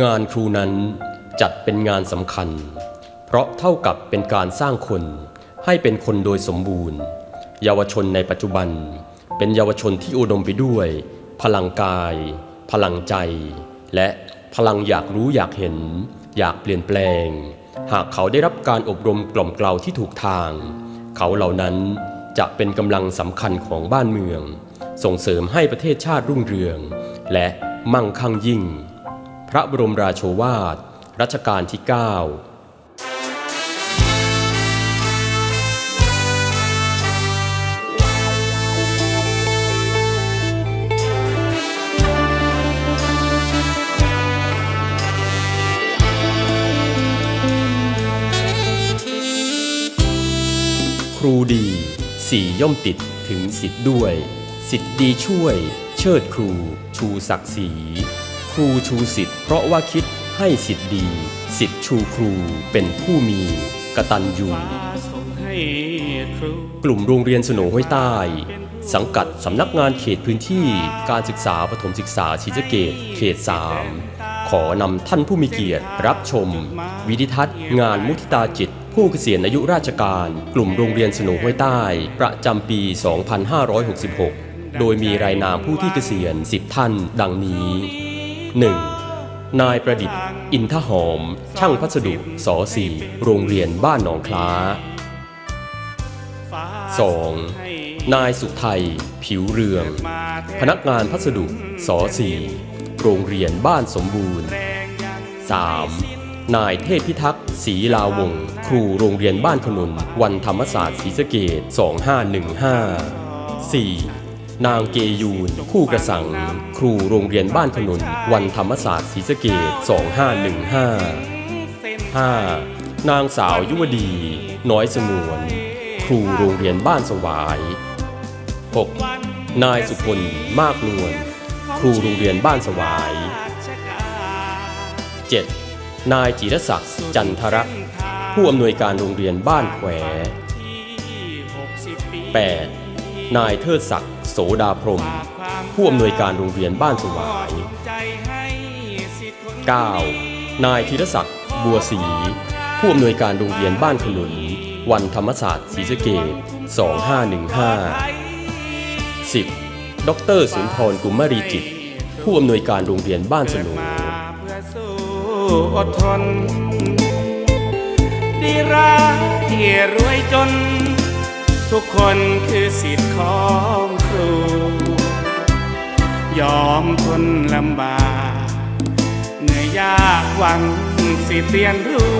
งานครูนั้นจัดเป็นงานสำคัญ เพราะเท่ากับเป็นการสร้างคนให้เป็นคนโดยสมบูรณ์ เยาวชนในปัจจุบัน เป็นเยาวชนที่อุดมไปด้วย พลังกาย พลังใจ และพลังอยากรู้อยากเห็น อยากเปลี่ยนแปลง หากเขาได้รับการอบรมกล่อมเกลาที่ถูกทาง เขาเหล่านั้นจะเป็นกำลังสำคัญของบ้านเมือง ส่งเสริมให้ประเทศชาติรุ่งเรือง และมั่งคั่งยิ่ง พระบรมราโชวาท รัชกาลที่ 9ครูดีสีย่อมติดถึงสิทธิ์ด้วย สิทธิ์ดีช่วย เชิดครู ชูศักดิ์ศรีครูชูสิทธิ ราะว่าคิดให้สิทธิ์ดีสิทธิ์ชูครูเป็นผู้มีกตัญญูส่งให้ครูกลุ่มโรงเรียนสโหนห้วยใต้ สังกัดสำนักงานเขตพื้นที่การศึกษาปฐมศึกษาศรีสะเกดเขต 3 ขอนำท่านผู้มีเกียรติรับชม วิดิทัศน์ งานมุทิตาจิต ผู้เกษียณอายุราชการ กลุ่มโรงเรียนสโหนห้วยใต้ ประจำปี 2566 โดยมีรายนามผู้ที่เกษียณ 10 ท่าน ดังนี้ 1. นายประดิษฐ์ อินทหอม ช่างพัสดุสอสี่โรงเรียนบ้านหนองคล้า 2. นายสุไทย ผิวเรือง พนักงานพัสดุสอสี่โรงเรียนบ้านสมบูรณ์ 3. นายเทพพิทักษ์ศรีลาวง ครูโรงเรียนบ้านขนุน วันธรรมศาสตร์ศรีสะเกด2515 4. นางเกยูน คู่กระสัง ครูโรงเรียนบ้านขนุน วันธรรมศาสตร์ศรีสะเกด2515 5. นางสาวยุวดี น้อยสงวน ครูโรงเรียนบ้านสวาย 6. นายสุพลมากนวล ครูโรงเรียนบ้านสวาย 7. นายจิรศักดิ์จันทรักษ์ผู้อำนวยการโรงเรียนบ้านแขว 8. นายเทิดศักดิ์โสดาพรม ผู้อำนวยการโรงเรียนบ้านสวาย 9. นายธีรศักดิ์บัวศรีผู้อำนวยการโรงเรียนบ้านขนุน วันธรรมศาสตร์ศรีสะเกด2515 10. ดรสุนทรกุมมารีจิต ผู้อำนวยการโรงเรียนบ้านสนุอดทนดีร้ายรวยจน ทุกคนคือสิทธิ์ของครู ยอมทนลำบากเหนื่อยยากหวังสิเรียนรู้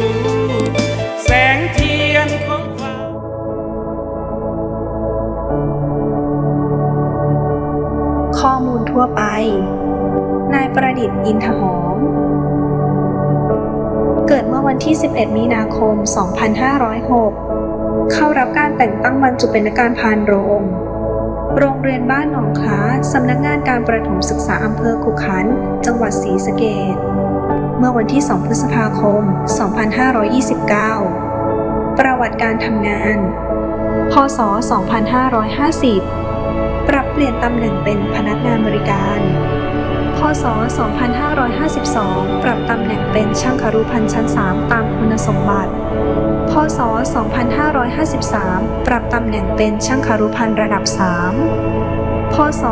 แสงเทียนของความข้อมูลทั่วไป นายประดิษฐ์อินทหอม เกิดเมื่อวันที่ 11 มีนาคม 2506 เข้ารับการ แต่งตั้งบรรจุเป็นนักการพานโรง โรงเรียนบ้านหนองคล้าสำนักงานการประถมศึกษาอำเภอขุขัน จังหวัดศรีสะเกษเมื่อวันที่ 2 พฤษภาคม 2529 ประวัติการทำงาน พศ 2550 ปรับเปลี่ยนตำแหน่งเป็นพนักงานบริการ พศ 2552 ปรับตำแหน่งเป็นช่างคารุพันชั้น 3 ตามคุณสมบัติ พศ 2553 ปรับตำแหน่งเป็นช่างคารุพันธ์ระดับ 3 พศ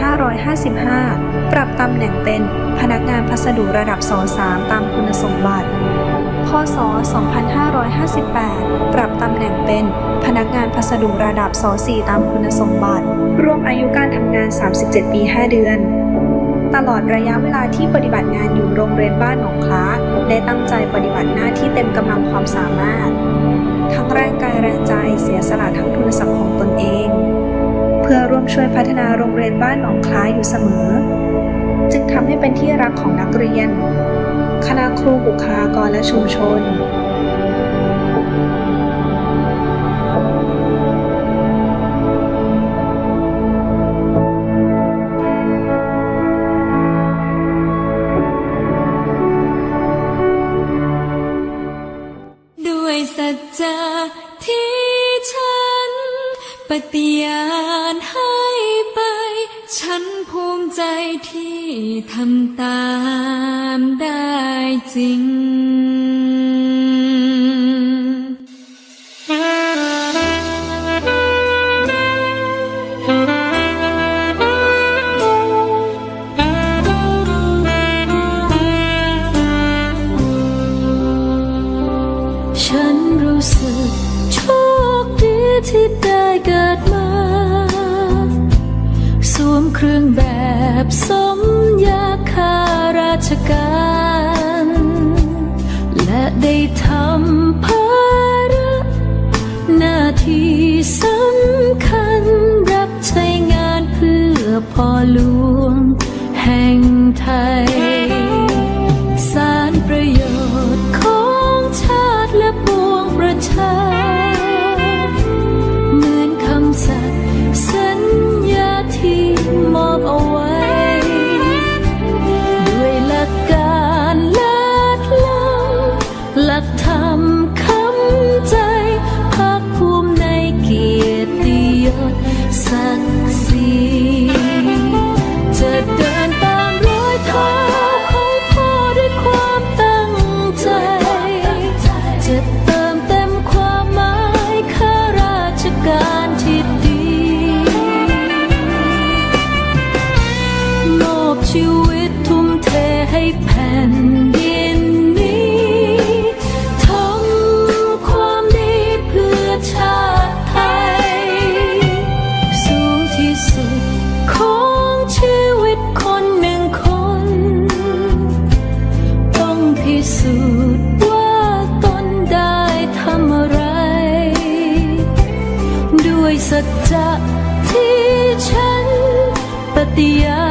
2555 ปรับตำแหน่งเป็นพนักงานพัสดุระดับส3ตามคุณสมบัติ พศ 2558 ปรับตำแหน่งเป็นพนักงานพัสดุระดับส4ตามคุณสมบัติรวมอายุการทำงาน 37 ปี 5 เดือน ตลอดระยะเวลาที่ปฏิบัติงานอยู่โรงเรียนบ้านหนองคล้าได้ตั้งใจปฏิบัติหน้าที่เต็มกำลังความสามารถ ทั้งแรงกายแรงใจเสียสละทั้งทุนทรัพย์ของตนเอง เพื่อร่วมช่วยพัฒนาโรงเรียนบ้านหนองคล้าอยู่เสมอ จึงทำให้เป็นที่รักของนักเรียน คณะครูบุคลากรและชุมชน ฏิญาณให้ไป ฉันภูมิใจที่ทำตามได้จริง setia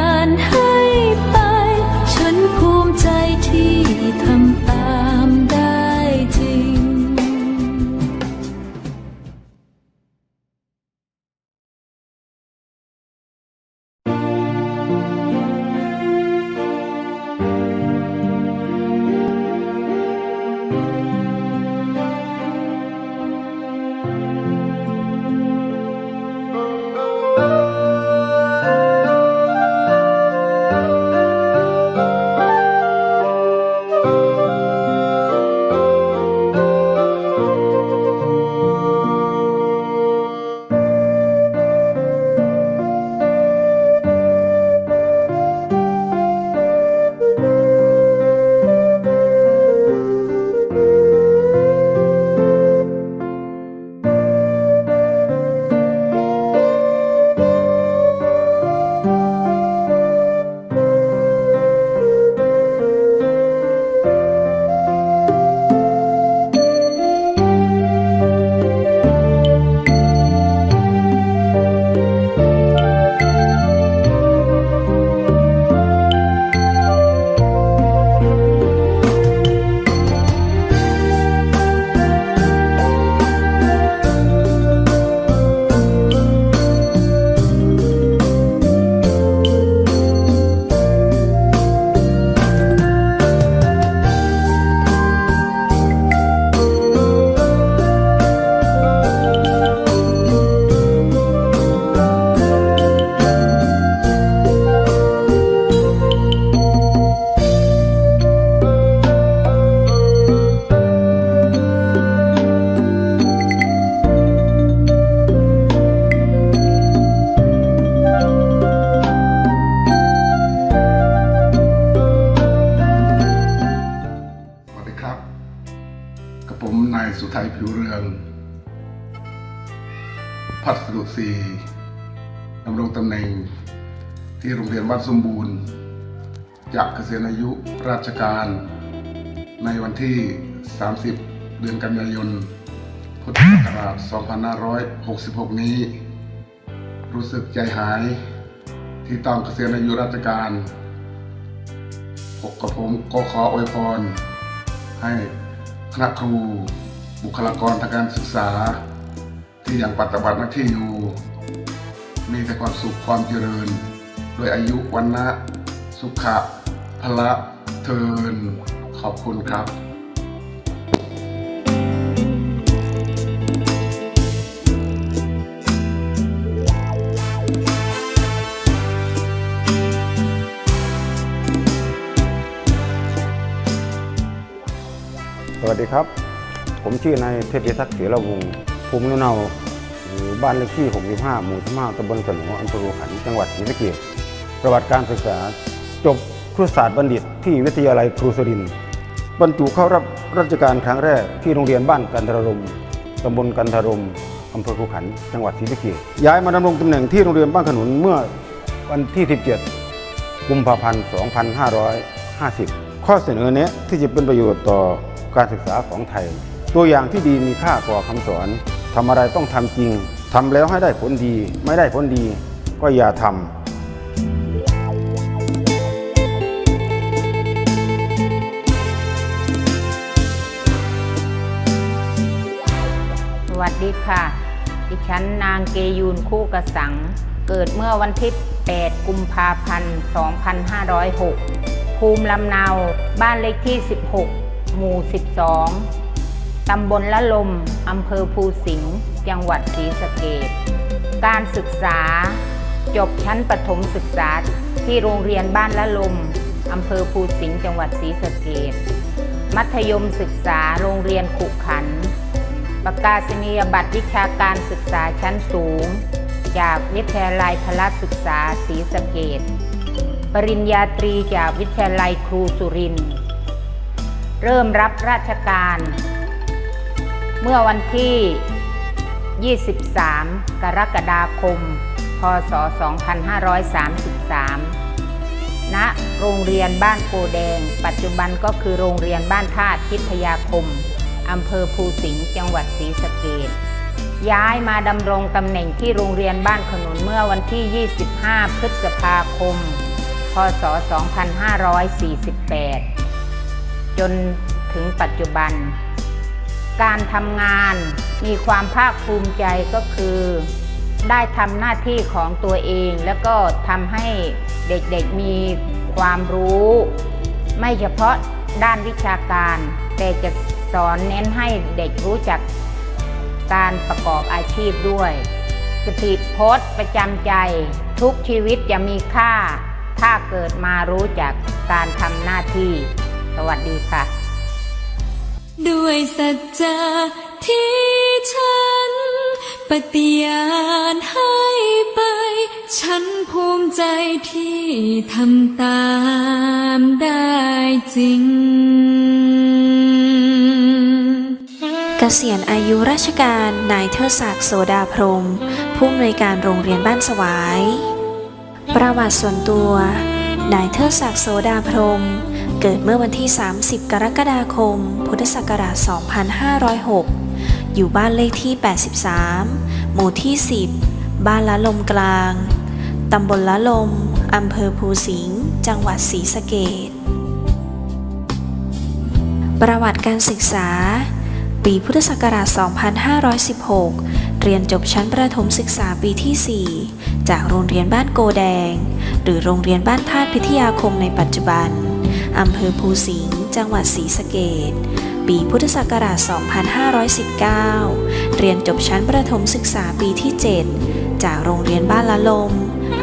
ชการ ในวันที่ 30 เดือนกันยายน พุทธศักราช 2566 นี้ รู้สึกใจหายที่ต้องเกษียณอายุราชการผมกับผมก็ขออวยพร ให้คณะครู บุคลากรทางการศึกษา ที่ยังปฏิบัติหน้าที่อยู่ มีแต่ความสุขความเจริญ ด้วยอายุวันนะสุขะพละ เทินขอบคุณครับสวัสดีครับ ผมชื่อนายเทพิทักษ์เสือระวงภูมิเนาบ้านเลขที่ 65 หมู่ที่5ตำบลสนออำเภอหันจังหวัดศรีสะเกษประวัติการศึกษาจบ ครุศาสตร์บัณฑิตที่วิทยาลัยครูสรินบรรจุเข้ารับราชการครั้งแรกที่โรงเรียนบ้านกันทรมตำบลกันทรมอำเภอภูขัน จังหวัดศรีสะเกษย้ายมาดำรงตำแหน่งที่โรงเรียนบ้านขนุนเมื่อวันที่ 17 กุมภาพันธ์ 2550 ข้อเสนอแนะที่จะเป็นประโยชน์ต่อการศึกษาของไทย ตัวอย่างที่ดีมีค่ากว่าคำสอนทำอะไรต้องทำจริงทำแล้วให้ได้ผลดี ไม่ได้ผลดีก็อย่าทำ วัสดีค่ะ ดิฉันนางเกยูนคู่กระสัง เกิดเมื่อวันที่ 8 กุมภาพันธ์ 2506 ภูมิลำเนาบ้านเลขที่ 16 หมู่ 12 ตำบลละลม อำเภอภูสิงห์ จังหวัดศรีสะเกษการศึกษา จบชั้นประถมศึกษาที่โรงเรียนบ้านละลม อำเภอภูสิงห์ จังหวัดศรีสะเกษมัธยมศึกษาโรงเรียนขุขันธ์ ประกาศนียบัตรวิชาการศึกษาชั้นสูง จากวิทยาลัยพละศึกษาศรีสะเกษปริญญาตรีจากวิทยาลัยครูสุรินทร์เริ่มรับราชการ เมื่อวันที่ 23 กรกฎาคม พศ 2533 ณ โรงเรียนบ้านโกแดง ปัจจุบันก็คือโรงเรียนบ้านท่าทิพยาคม อำเภอภูสิงห์จังหวัดศรีสะเกษย้ายมาดำรงตำแหน่งที่โรงเรียนบ้านขนุนเมื่อวันที่ 25 พฤษภาคม พศ 2548 จนถึงปัจจุบัน การทำงานมีความภาคภูมิใจก็คือ ได้ทำหน้าที่ของตัวเอง แล้วก็ทำให้เด็กๆมีความรู้ ไม่เฉพาะด้านวิชาการ แต่จะ สอนเน้นให้เด็กรู้จักการประกอบอาชีพด้วยสติโพสต์ประจำใจ ทุกชีวิตจะมีค่า ถ้าเกิดมารู้จักการทำหน้าที่ สวัสดีค่ะ ด้วยสัจจะที่ฉัน ปฏิญาณให้ไป ฉันภูมิใจที่ทำตามได้จริง ษียณอายุราชการนายเทิดศักดิ์โสดาพรม ผู้อำนวยการโรงเรียนบ้านสวาย ประวัติส่วนตัว นายเทิดศักดิ์โสดาพรม เกิดเมื่อวันที่ 30 กรกฎาคม พุทธศักราช 2506 อยู่บ้านเลขที่ 83 หมู่ที่ 10 บ้านละลมกลาง ตำบลละลม อำเภอภูสิงห์ จังหวัดศรีสะเกษประวัติการศึกษา ปีพุทธศักราช 2516 เรียนจบชั้นประถมศึกษาปีที่ 4 จากโรงเรียนบ้านโกแดง หรือโรงเรียนบ้านธาตุพิทยาคมในปัจจุบัน อำเภอภูสิงห์ จังหวัดศรีสะเกษปีพุทธศักราช 2519 เรียนจบชั้นประถมศึกษาปีที่ 7 จากโรงเรียนบ้านละลม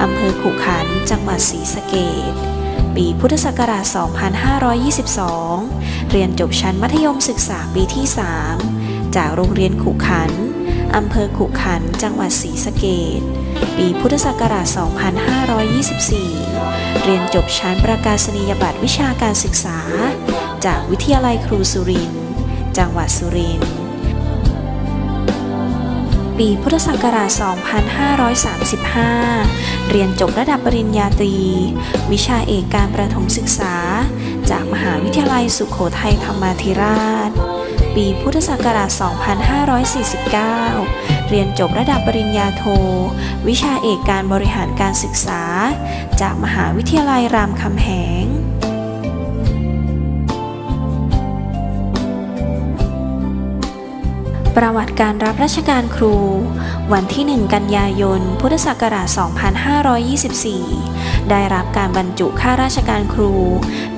อำเภอขุขัน จังหวัดศรีสะเกษปีพุทธศักราช 2522 เรียนจบชั้นมัธยมศึกษาปีที่ 3 จากโรงเรียนขุขันอำเภอขุขันจังหวัดศรีสะเกษปีพุทธศักราช 2524 เรียนจบชั้นประกาศนียบัตรวิชาการศึกษา จากวิทยาลัยครูสุรินทร์จังหวัดสุรินทร์ปีพุทธศักราช 2535 เรียนจบระดับปริญญาตรี วิชาเอกการประถมศึกษา จากมหาวิทยาลัยสุขโขทัยธรรมาธิราช ปีพุทธศักราช 2549 เรียนจบระดับปริญญาโท วิชาเอกการบริหารการศึกษา จากมหาวิทยาลัยรามคำแหง ประวัติการรับราชการครู วันที่ 1 กันยายน พุทธศักราช 2524 ได้รับการบรรจุข้าราชการครู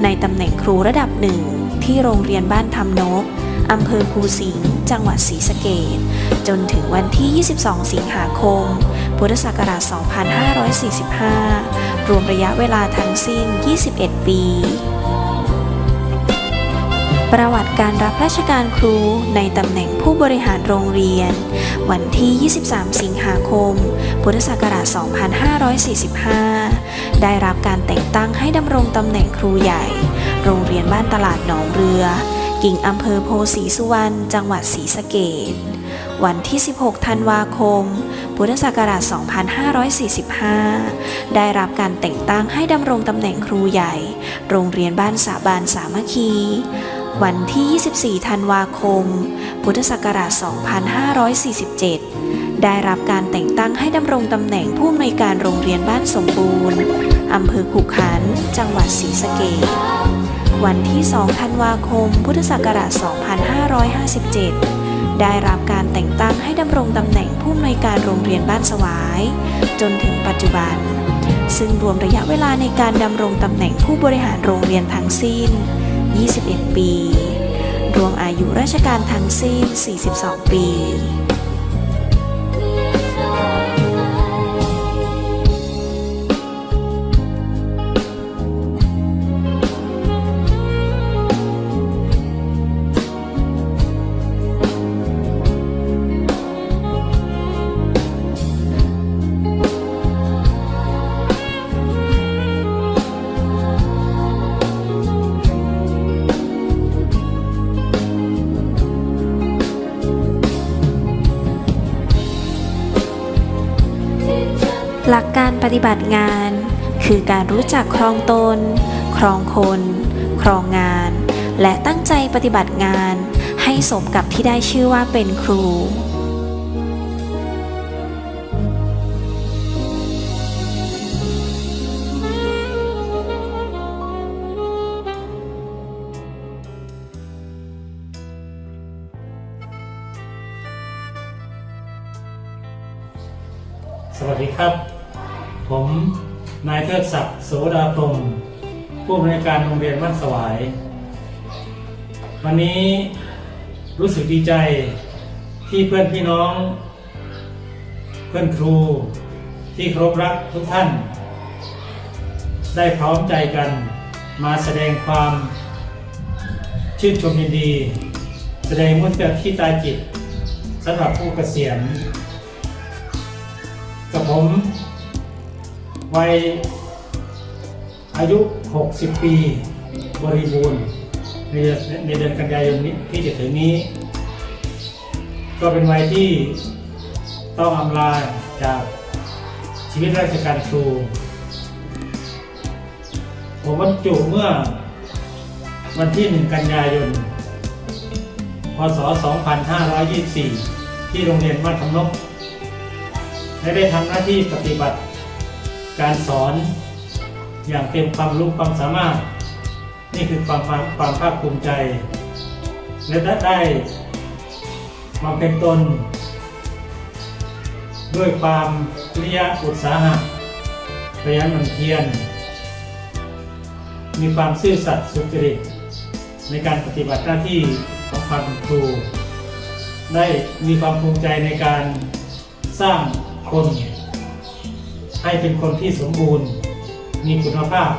ในตำแหน่งครูระดับหนึ่งที่โรงเรียนบ้านทำนกอำเภอภูสิงห์จังหวัดศรีสะเกษจนถึงวันที่ 22 สิงหาคม พุทธศักราช 2545 รวมระยะเวลาทั้งสิ้น 21 ปี ประวัติการรับราชการครูในตำแหน่งผู้บริหารโรงเรียน วันที่ 23 สิงหาคม พุทธศักราช 2545 ได้รับการแต่งตั้งให้ดำรงตำแหน่งครูใหญ่ โรงเรียนบ้านตลาดหนองเรือ กิ่งอำเภอโพสีสุวรรณ จังหวัดศรีสะเกษวันที่ 16 ธันวาคม พุทธศักราช 2545 ได้รับการแต่งตั้งให้ดำรงตำแหน่งครูใหญ่ โรงเรียนบ้านสาบานสามัคคี วันที่ 24 ธันวาคม พุทธศักราช 2547 ได้รับการแต่งตั้งให้ดำรงตำแหน่งผู้อำนวยการโรงเรียนบ้านสมบูรณ์อำเภอขุขัน จังหวัดศรีสะเกษวันที่ 2 ธันวาคม พุทธศักราช 2557 ได้รับการแต่งตั้งให้ดำรงตำแหน่งผู้อำนวยการโรงเรียนบ้านสวาย จนถึงปัจจุบัน ซึ่งรวมระยะเวลาในการดำรงตำแหน่งผู้บริหารโรงเรียนทั้งสิ้น 21 ปี รวมอายุราชการทั้งสิ้น 42 ปี ปฏิบัติงาน คือการรู้จักครองตน ครองคน ครองงาน และตั้งใจปฏิบัติงาน ให้สมกับที่ได้ชื่อว่าเป็นครู ศักดิ์โสดาพรมผู้อำนวยการโรงเรียนวัดสวาย วันนี้รู้สึกดีใจที่เพื่อนพี่น้อง เพื่อนครูที่เคารพรักทุกท่าน ได้พร้อมใจกันมาแสดงความชื่นชมยินดี แสดงมุตที่ตาจิตสำหรับผู้เกษียณกับผมวัย อายุ 60 ปี บริบูรณ์ในเดือนในเดือนกันยายนนี้ที่จะถึงนี้ ก็เป็นวัยที่ต้องอำลาจากชีวิตราชการครู ผมบรรจุเมื่อวันที่ 1 กันยายน พศ 2524 ที่โรงเรียนวัดคำนกและได้ทำหน้าที่ปฏิบัติการสอน อย่างเต็มความรู้ความสามารถ นี่คือความภาความภาคภูมิใจ และได้มาเป็นตน ด้วยความวิริยะอุตสาหะพยายามหมั่นเพียรมีความซื่อสัตย์สุจริตในการปฏิบัติหน้าที่ของความเป็นครู ได้มีความภูมิใจในการสร้างคน ให้เป็นคนที่สมบูรณ์ มีคุณภาพ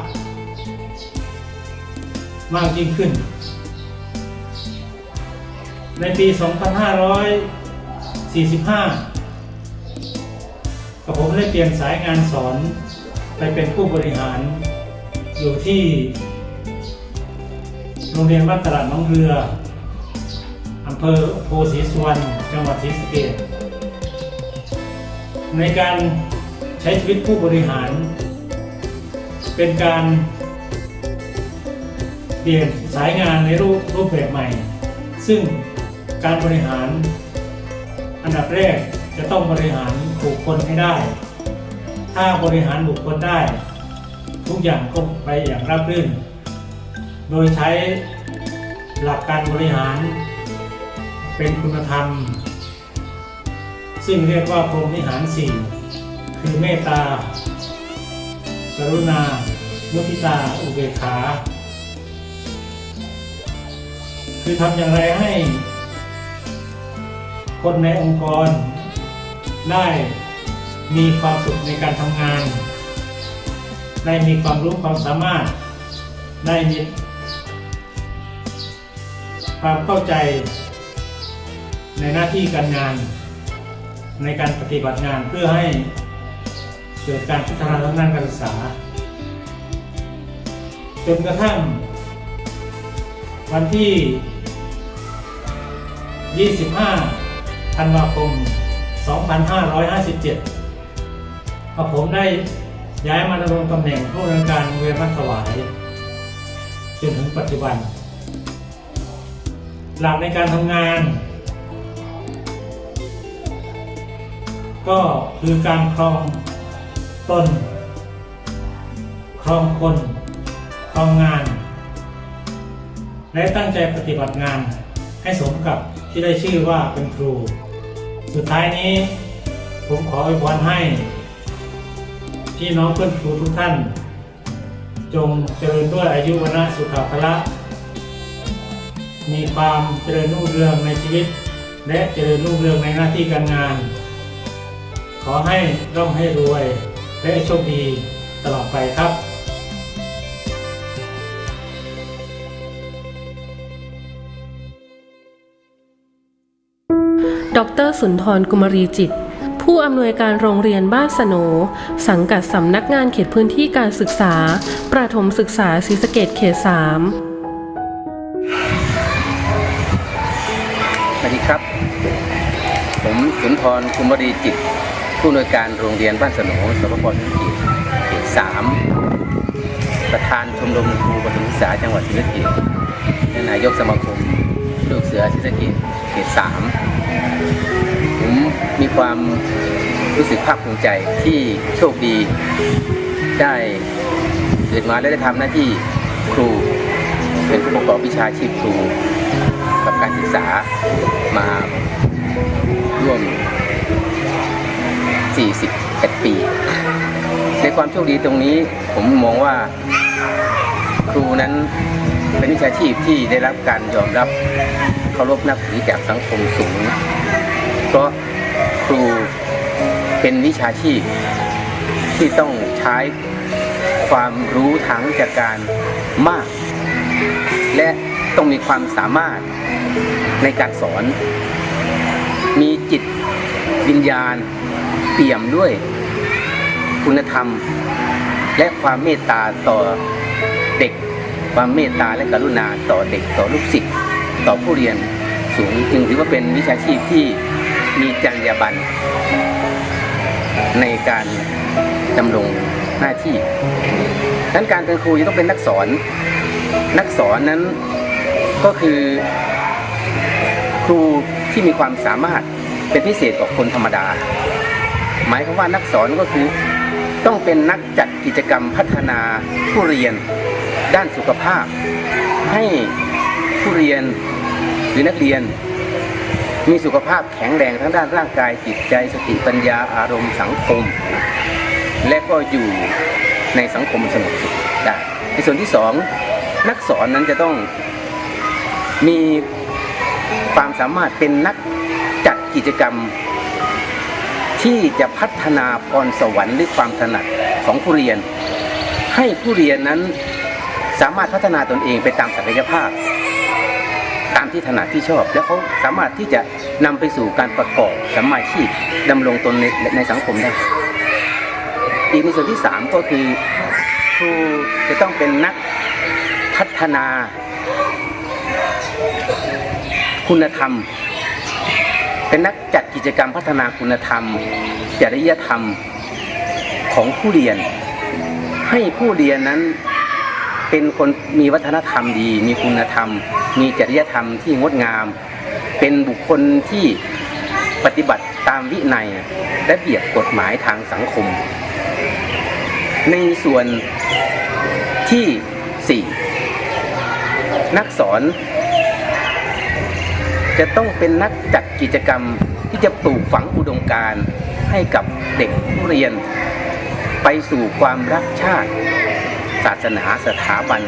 มากยิ่งขึ้น ในปี 2545กับผมได้เปลี่ยนสายงานสอนไปเป็นผู้บริหารอยู่ที่ โรงเรียนบ้านตลาดน้องเรืออำเภอโพสีสวรรณจังหวัดศรีสะเกษในการใช้ชีวิตผู้บริหาร เป็นการเปลี่ยนสายงานในรูปรูปแบบใหม่ ซึ่งการบริหาร อันดับแรกจะต้องบริหารบุคคลให้ได้ ถ้าบริหารบุคคลได้ ทุกอย่างก็ไปอย่างราบรื่น โดยใช้หลักการบริหารเป็นคุณธรรม ซึ่งเรียกว่าพรหมวิหารสี่คือเมตตา กรุณา มุทิตา อุเบกขา คือทำอย่างไรให้ คนในองค์กร ได้มีความสุขในการทำงาน ได้มีความรู้ความสามารถ ได้มีความเข้าใจในหน้าที่การงาน ในการปฏิบัติงานเพื่อให้ เกิดการพัฒนาทางด้านการศึกษา จนกระทั่ง วันที่ 25 ธันวาคม 2557พอผมได้ย้ายมาดำรงตำแหน่งผู้อำนวยการเรียนาถวาย จนถึงปัจจุบัน หลักในการทำงาน ก็คือการครอง ตนครองคนครองงาน และตั้งใจปฏิบัติงานให้สมกับที่ได้ชื่อว่าเป็นครู สุดท้ายนี้ ผมขออวยพรให้พี่น้องเพื่อนครูทุกท่าน จงเจริญด้วยอายุวันะสุขภละ มีความเจริญรุ่งเรืองในชีวิต และเจริญรุ่งเรืองในหน้าที่การงาน ขอให้ร่ำให้รวย และโชคดีตลอดไปครับดรสุนทรกุมรีจิต ผู้อำนวยการโรงเรียนบ้านสโหนสังกัดสำนักงานเขตพื้นที่การศึกษา ประถมศึกษาศรีสะเกดเขต 3 สวัสดีครับ ผมสุนทรคุมบดีจิต ผู้อำนวยการโรงเรียนบ้านสนองสปปศรีสะเกษเขตสามประธานชมรมครูประถมศึกษาจังหวัดศรีสะเกษและนายกสมาคมลูกเสือศรีสะเกษเขตสามผมมีความรู้สึกภาคภูมิใจที่โชคดี ได้เกิดมาและได้ทำหน้าที่ครูเป็นผู้ประกอบวิชาชีพครูกับการศึกษามาร่วม 41 ปี ในความโชคดีตรงนี้ผมมองว่าครูนั้นเป็นวิชาชีพที่ได้รับการยอมรับเคารพนับถือจากสังคมสูง เพราะครูเป็นวิชาชีพที่ต้องใช้ความรู้ทางวิชาการมาก และต้องมีความสามารถในการสอน มีจิตวิญญาณ เปี่ยมด้วยคุณธรรม และความเมตตาต่อเด็ก ความเมตตาและกรุณาต่อเด็กต่อลูกศิษย์ต่อผู้เรียนสูงจึงถือว่าเป็นวิชาชีพที่มีจรรยาบรรณในการดำรงหน้าที่ดังนั้นการเป็นครูจะต้องเป็นนักสอน นักสอนนั้นก็คือครูที่มีความสามารถเป็นพิเศษกว่าคนธรรมดา หมายความว่านักสอนก็คือ ต้องเป็นนักจัดกิจกรรมพัฒนาผู้เรียนด้านสุขภาพ ให้ผู้เรียนหรือนักเรียน มีสุขภาพแข็งแรงทั้งด้านร่างกายจิตใจสติปัญญาอารมณ์สังคม และก็อยู่ในสังคมสงบสุขได้ในส่วนที่สองนักสอนนั้นจะต้องมีความสามารถเป็นนักจัดกิจกรรม ที่จะพัฒนาพรสวรรค์หรือความถนัดของผู้เรียน ให้ผู้เรียนนั้นสามารถพัฒนาตนเองไปตามศักยภาพ ตามที่ถนัดที่ชอบ แล้วเขาสามารถที่จะนำไปสู่การประกอบสัมมาชีพดำรงตนในในสังคมได้ อีกในส่วนที่สามก็คือครูจะต้องเป็นนักพัฒนา คุณธรรม เป็นนักจัดกิจกรรมพัฒนาคุณธรรม จริยธรรมของผู้เรียน ให้ผู้เรียนนั้นเป็นคนมีวัฒนธรรมดี มีคุณธรรม มีจริยธรรมที่งดงาม เป็นบุคคลที่ปฏิบัติตามวินัยและเบียบกฎหมายทางสังคม ในส่วนที่ 4 นักสอน จะต้องเป็นนักจัดกิจกรรมที่จะปลูกฝังอุดมการณ์ให้กับเด็กผู้เรียน ไปสู่ความรักชาติ ศาสนาสถาบัน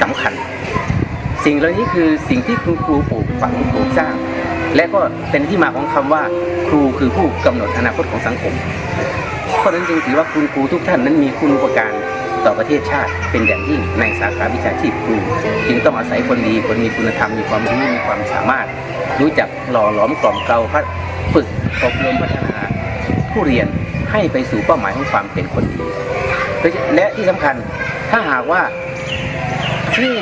สำคัญ สิ่งเหล่านี้คือสิ่งที่คุณครูปลูกฝังปลูกสร้าง และก็เป็นที่มาของคำว่า ครูคือผู้กำหนดอนาคตของสังคมเพราะฉะนั้นจึงถือว่าคุณครูทุกท่านนั้นมีคุณอุปการ ต่อประเทศชาติเป็นอย่างยิ่งในสาขาวิชาชีพครูจึงต้องอาศัยคนดีคนมีคุณธรรมมีความรู้มีความสามารถ รู้จักหล่อหลอมกล่อมเกลาพัฒฝึกอบรมพัฒนา ผู้เรียนให้ไปสู่เป้าหมายของความเป็นคนดี และที่สำคัญถ้าหากว่าผู้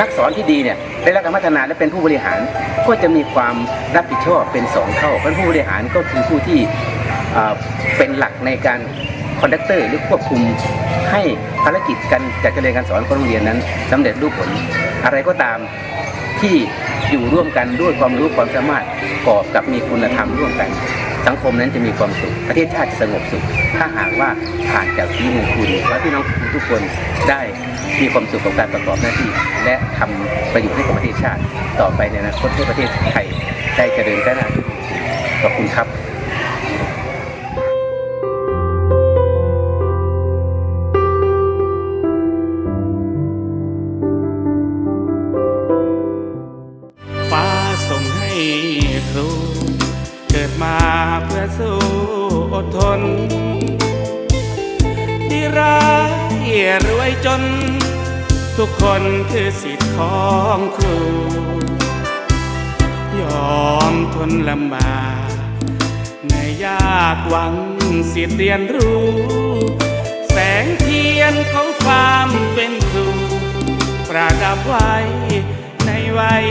นักสอนที่ดีเนี่ยได้รับการพัฒนาและเป็นผู้บริหาร ก็จะมีความรับผิดชอบเป็นสองเท่าเพราะผู้บริหารก็คือผู้ที่เป็นหลักในการคอนดักเตอร์หรือควบคุม ให้ภารกิจการจัดการเรียนการสอนของโรงเรียนนั้นสำเร็จรูปผล อะไรก็ตามที่อยู่ร่วมกันด้วยความรู้ความสามารถกอบกับมีคุณธรรมร่วมกัน สังคมนั้นจะมีความสุข ประเทศชาติจะสงบสุข ถ้าหากว่าผ่านจากที่มือคุณและพี่น้องทุกคนได้มีความสุขกับการประกอบหน้าที่ และทำประโยชน์ให้กับประเทศชาติ ต่อไปในอนาคตให้ประเทศไทยได้เจริญก้าวหน้าขอบคุณครับ อดทน ดีร้ายรวยจน ทุกคนคือสิทธิ์ของครู ยอมทนลำบากเหนื่อยยากหวังสิทธิ์เรียนรู้ แสงเทียนของความเป็นครู ประดับไว้ในวัย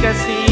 เกษี